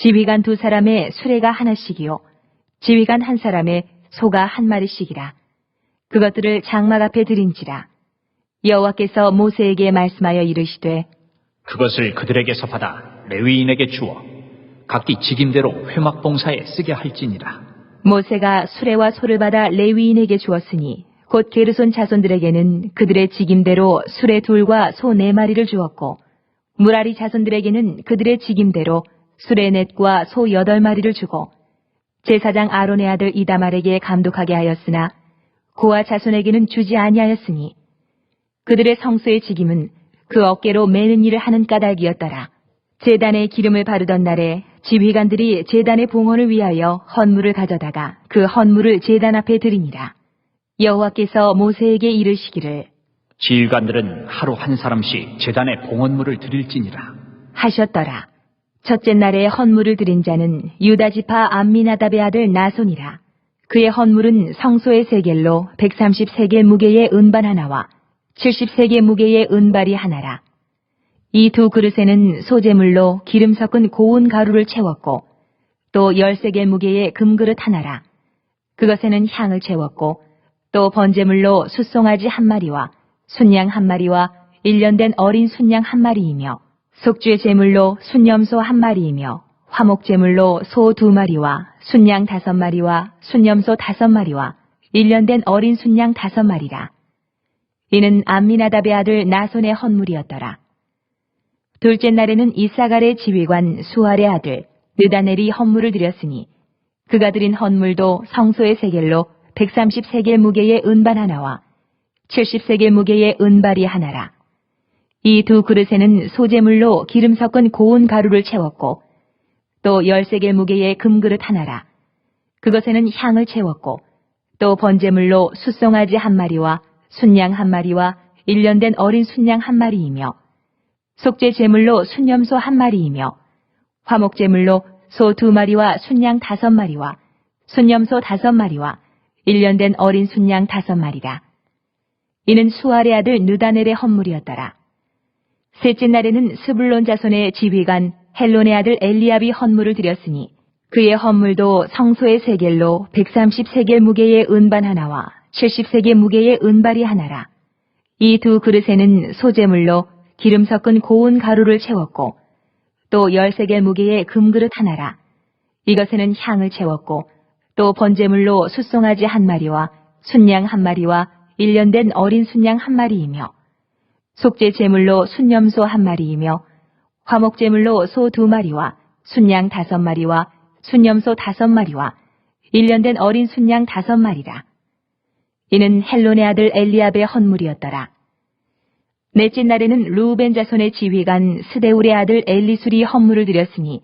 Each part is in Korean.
지휘관 두 사람의 수레가 하나씩이요. 지휘관 한 사람의 소가 한 마리씩이라. 그것들을 장막 앞에 드린지라. 여호와께서 모세에게 말씀하여 이르시되 그것을 그들에게서 받아 레위인에게 주어 각기 직임대로 회막 봉사에 쓰게 할지니라. 모세가 수레와 소를 받아 레위인에게 주었으니 곧 게르손 자손들에게는 그들의 직임대로 수레 둘과 소 네 마리를 주었고 무라리 자손들에게는 그들의 직임대로 수레 넷과 소 여덟 마리를 주고 제사장 아론의 아들 이다말에게 감독하게 하였으나 고아 자손에게는 주지 아니하였으니 그들의 성소의 직임은 그 어깨로 매는 일을 하는 까닭이었더라. 제단에 기름을 바르던 날에 지휘관들이 제단의 봉헌을 위하여 헌물을 가져다가 그 헌물을 제단 앞에 드리니라. 여호와께서 모세에게 이르시기를 지휘관들은 하루 한 사람씩 재단에 봉헌물을 드릴지니라. 하셨더라. 첫째 날에 헌물을 드린 자는 유다 지파 암미나답의 아들 나손이라. 그의 헌물은 성소의 세겔로 130세겔 무게의 은반 하나와 70세겔 무게의 은발이 하나라. 이 두 그릇에는 소재물로 기름 섞은 고운 가루를 채웠고 또 10세겔 무게의 금그릇 하나라. 그것에는 향을 채웠고 또 번제물로 숫송아지 한 마리와 순양 한 마리와 일년된 어린 순양 한 마리이며 속죄 제물로 순염소 한 마리이며 화목 제물로 소 두 마리와 순양 다섯 마리와 순염소 다섯 마리와 일년된 어린 순양 다섯 마리라. 이는 암미나답의 아들 나손의 헌물이었더라. 둘째 날에는 이사갈의 지휘관 수알의 아들 느다넬이 헌물을 드렸으니 그가 드린 헌물도 성소의 세겔로 130세겔 무게의 은반 하나와 70세겔 무게의 은발이 하나라. 이 두 그릇에는 소재물로 기름 섞은 고운 가루를 채웠고 또 10세겔 무게의 금그릇 하나라. 그것에는 향을 채웠고 또 번제물로 숫송아지 한 마리와 순양 한 마리와 일년된 어린 순양 한 마리이며 속죄 제물로 순염소 한 마리이며 화목 제물로 소 두 마리와 순양 다섯 마리와 순염소 다섯 마리와 일년된 어린 순양 다섯 마리라. 이는 수알의 아들 느다넬의 헌물이었더라. 셋째 날에는 스불론 자손의 지휘관 헬론의 아들 엘리압이 헌물을 드렸으니 그의 헌물도 성소의 세겔로 130세겔 무게의 은반 하나와 70세겔 무게의 은발이 하나라. 이 두 그릇에는 소재물로 기름 섞은 고운 가루를 채웠고 또 10세겔 무게의 금그릇 하나라. 이것에는 향을 채웠고 또 번제물로 숫송아지 한 마리와 순양 한 마리와 일년된 어린 순양 한 마리이며 속죄 제물로 순염소 한 마리이며 화목 제물로 소 두 마리와 순양 다섯 마리와 순염소 다섯 마리와 일년된 어린 순양 다섯 마리라. 이는 헬론의 아들 엘리압의 헌물이었더라. 넷째 날에는 루벤 자손의 지휘관 스데울의 아들 엘리술이 헌물을 드렸으니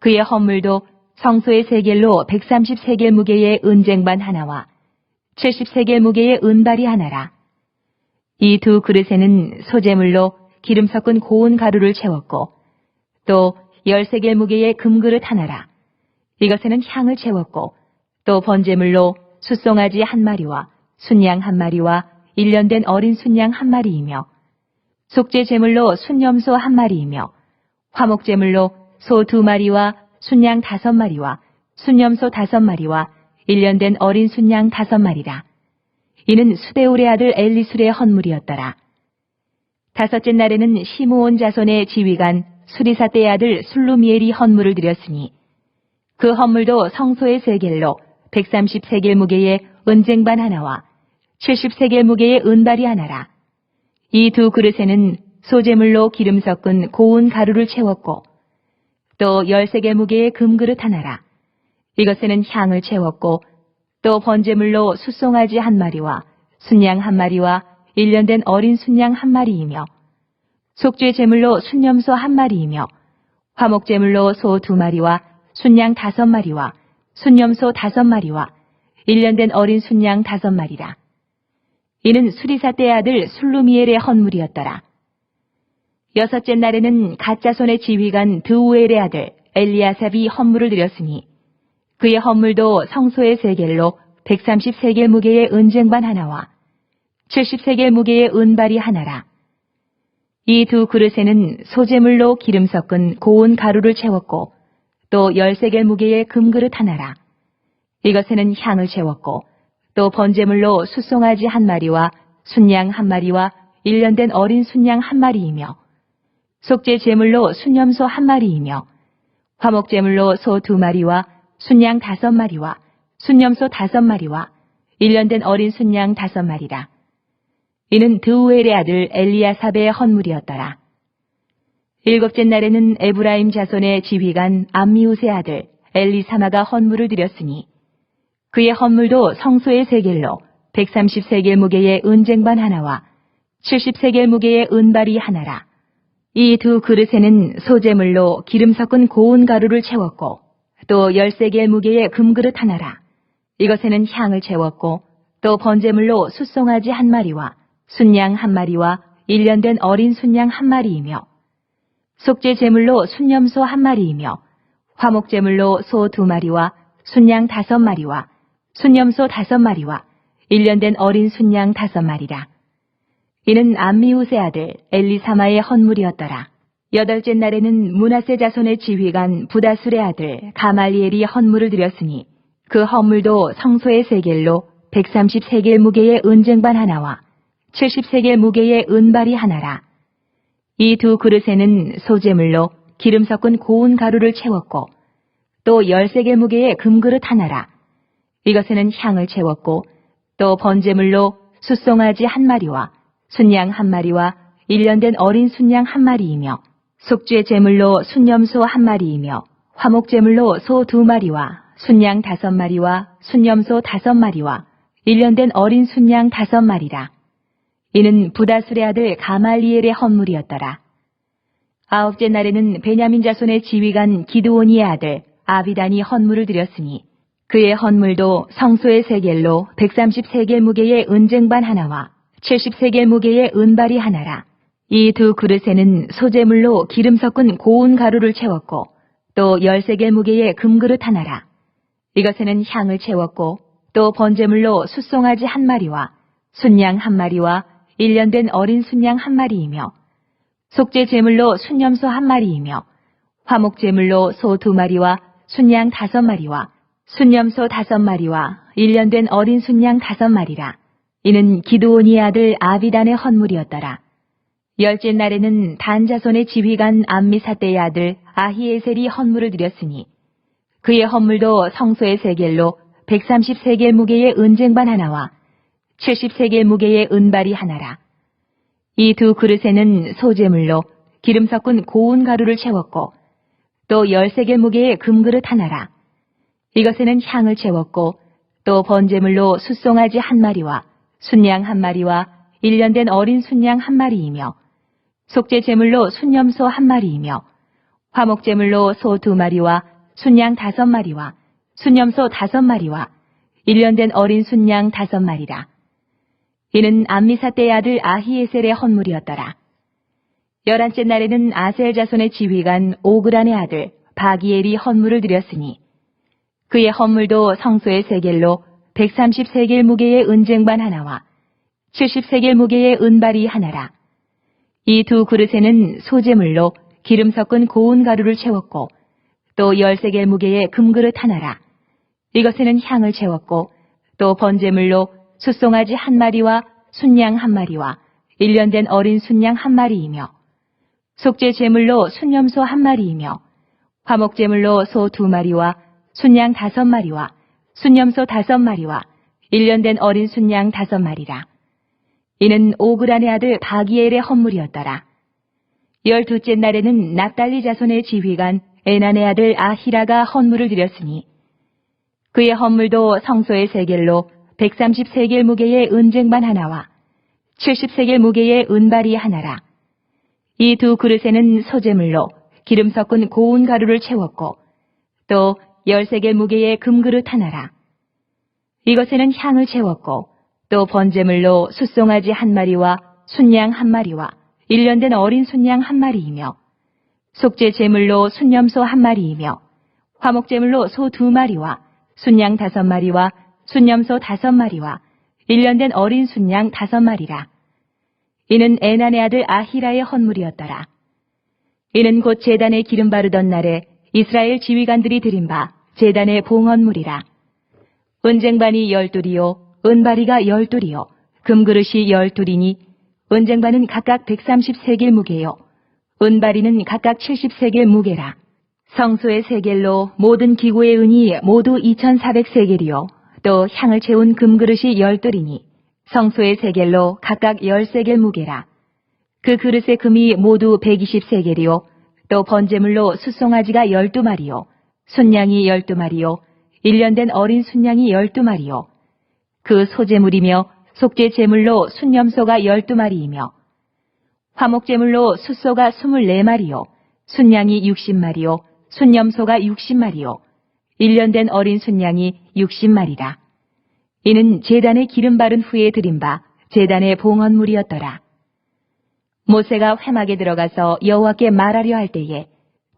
그의 헌물도 성소의 세겔로 130세겔 무게의 은쟁반 하나와 70세겔 무게의 은발이 하나라. 이 두 그릇에는 소재물로 기름 섞은 고운 가루를 채웠고 또 10세겔 무게의 금그릇 하나라. 이것에는 향을 채웠고 또 번제물로 숫송아지 한 마리와 순양 한 마리와 일년된 어린 순양 한 마리이며 속죄 제물로 순염소 한 마리이며 화목 제물로 소 두 마리와 순양 다섯 마리와 순염소 다섯 마리와 일년된 어린 순양 다섯 마리라. 이는 수데울의 아들 엘리술의 헌물이었더라. 다섯째 날에는 시므온 자손의 지휘관 수리사 때의 아들 술루미엘이 헌물을 드렸으니 그 헌물도 성소의 세겔로 130세겔 무게의 은쟁반 하나와 70세겔 무게의 은발이 하나라. 이 두 그릇에는 소재물로 기름 섞은 고운 가루를 채웠고 또 10세겔 무게의 금그릇 하나라. 이것에는 향을 채웠고 또 번제물로 숫송아지 한 마리와 순양 한 마리와 일년된 어린 순양 한 마리이며 속죄 제물로 순염소 한 마리이며 화목 제물로 소 두 마리와 순양 다섯 마리와 순념소 다섯 마리와 일년된 어린 순양 다섯 마리라. 이는 수리사 때 아들 술루미엘의 헌물이었더라. 여섯째 날에는 가짜손의 지휘관 드우엘의 아들 엘리아삽이 헌물을 드렸으니 그의 헌물도 성소의 세겔로 130세겔 무게의 은쟁반 하나와 70세겔 무게의 은발이 하나라. 이 두 그릇에는 소재물로 기름 섞은 고운 가루를 채웠고 또 10세겔 무게의 금그릇 하나라. 이것에는 향을 채웠고 또 번제물로 숫송아지 한 마리와 순양 한 마리와 일년된 어린 순양 한 마리이며 속죄 제물로 순염소 한 마리이며 화목 제물로 소 두 마리와 순양 다섯 마리와 순염소 다섯 마리와 일년된 어린 순양 다섯 마리라. 이는 드우엘의 아들 엘리야삽의 헌물이었더라. 일곱째 날에는 에브라임 자손의 지휘관 암미우스의 아들 엘리사마가 헌물을 드렸으니 그의 헌물도 성소의 세겔로 130세겔 무게의 은쟁반 하나와 70세겔 무게의 은발이 하나라. 이 두 그릇에는 소재물로 기름 섞은 고운 가루를 채웠고 또 10세겔 무게의 금그릇 하나라. 이것에는 향을 채웠고 또 번제물로 숫송아지 한 마리와 순양 한 마리와 일년된 어린 순양 한 마리이며 속죄 제물로 순염소 한 마리이며 화목 제물로 소 두 마리와 순양 다섯 마리와 순염소 다섯 마리와 일년된 어린 순양 다섯 마리라. 이는 암미우스의 아들 엘리사마의 헌물이었더라. 여덟째 날에는 문하세 자손의 지휘관 부다술의 아들 가말리엘이 헌물을 드렸으니 그 헌물도 성소의 세겔로 130세겔 무게의 은쟁반 하나와 70세겔 무게의 은발이 하나라. 이 두 그릇에는 소재물로 기름 섞은 고운 가루를 채웠고 또 10세겔 무게의 금그릇 하나라. 이것에는 향을 채웠고 또 번제물로 숫송아지 한 마리와 순양 한 마리와 일년된 어린 순양 한 마리이며 속죄 제물로 순염소 한 마리이며 화목 제물로 소 두 마리와 순양 다섯 마리와 순염소 다섯 마리와 일년된 어린 순양 다섯 마리라. 이는 부다술의 아들 가말리엘의 헌물이었더라. 아홉째 날에는 베냐민 자손의 지휘관 기드온이의 아들 아비단이 헌물을 드렸으니 그의 헌물도 성소의 세겔로 130세겔 무게의 은쟁반 하나와 70세겔 무게의 은발이 하나라. 이 두 그릇에는 소재물로 기름 섞은 고운 가루를 채웠고 또 10세겔 무게의 금그릇 하나라. 이것에는 향을 채웠고 또 번제물로 숫송아지 한 마리와 순양 한 마리와 일년된 어린 순양 한 마리이며 속죄 제물로 순염소 한 마리이며 화목 제물로 소 두 마리와 순양 다섯 마리와 순염소 다섯 마리와 일년된 어린 순양 다섯 마리라. 이는 기드온이 아들 아비단의 헌물이었더라. 열째 날에는 단자손의 지휘관 암미사떼의 아들 아히에셀이 헌물을 드렸으니 그의 헌물도 성소의 세겔로 130세겔 무게의 은쟁반 하나와 70세겔 무게의 은발이 하나라. 이 두 그릇에는 소재물로 기름 섞은 고운 가루를 채웠고 또 10세겔 무게의 금그릇 하나라. 이것에는 향을 채웠고 또 번제물로 숫송아지 한 마리와 순양 한 마리와 일년된 어린 순양 한 마리이며 속죄 제물로 순염소 한 마리이며 화목 제물로 소 두 마리와 순양 다섯 마리와 순염소 다섯 마리와 일년된 어린 순양 다섯 마리라. 이는 암미사 때의 아들 아히에셀의 헌물이었더라. 열한째 날에는 아셀 자손의 지휘관 오그란의 아들 바기엘이 헌물을 드렸으니 그의 헌물도 성소의 세겔로 130세겔 무게의 은쟁반 하나와 70세겔 무게의 은발이 하나라. 이 두 그릇에는 소재물로 기름 섞은 고운 가루를 채웠고 또 10세겔 무게의 금그릇 하나라. 이것에는 향을 채웠고 또 번제물로 숫송아지 한 마리와 순양 한 마리와 일년된 어린 순양 한 마리이며 속죄 제물로 순염소 한 마리이며 화목 제물로 소 두 마리와 순양 다섯 마리와 순염소 다섯 마리와 일년된 어린 순양 다섯 마리라. 이는 오그란의 아들 바기엘의 헌물이었더라. 열두째 날에는 납달리 자손의 지휘관 에난의 아들 아히라가 헌물을 드렸으니 그의 헌물도 성소의 세겔로 130세겔 무게의 은쟁반 하나와 70세겔 무게의 은발이 하나라. 이 두 그릇에는 소재물로 기름 섞은 고운 가루를 채웠고 또 열세 무게의 금그릇 하나라. 이것에는 향을 채웠고 또 번제물로 숫송아지 한 마리와 순양 한 마리와 일년된 어린 순양 한 마리이며 속죄 제물로 순염소 한 마리이며 화목 제물로 소 두 마리와 순양 다섯 마리와 순염소 다섯 마리와 일년된 어린 순양 다섯 마리라. 이는 에난의 아들 아히라의 헌물이었더라. 이는 곧 제단에 기름 바르던 날에 이스라엘 지휘관들이 드린 바 제단의 봉헌물이라. 은쟁반이 열둘이요, 은바리가 열둘이요, 금그릇이 열둘이니 은쟁반은 각각 130세겔 무게요, 은바리는 각각 70세겔 무게라. 성소의 세겔로 모든 기구의 은이 모두 2400세겔이요, 또 향을 채운 금그릇이 열둘이니 성소의 세겔로 각각 10세겔 무게라. 그 그릇의 금이 모두 120세겔이요, 또 번제물로 숫송아지가 12마리요, 순양이 12마리요, 일년된 어린 순양이 12마리요, 그 소제물이며 속죄 제물로 순염소가 12마리이며, 화목제물로 숫소가 24마리요, 순양이 60마리요, 순염소가 60마리요, 일년된 어린 순양이 60마리라. 이는 제단에 기름 바른 후에 드린 바 제단의 봉헌물이었더라. 모세가 회막에 들어가서 여호와께 말하려 할 때에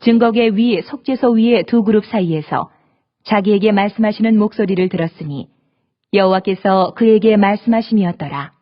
증거계 위 속죄소 위의 두 그룹 사이에서 자기에게 말씀하시는 목소리를 들었으니 여호와께서 그에게 말씀하심이었더라.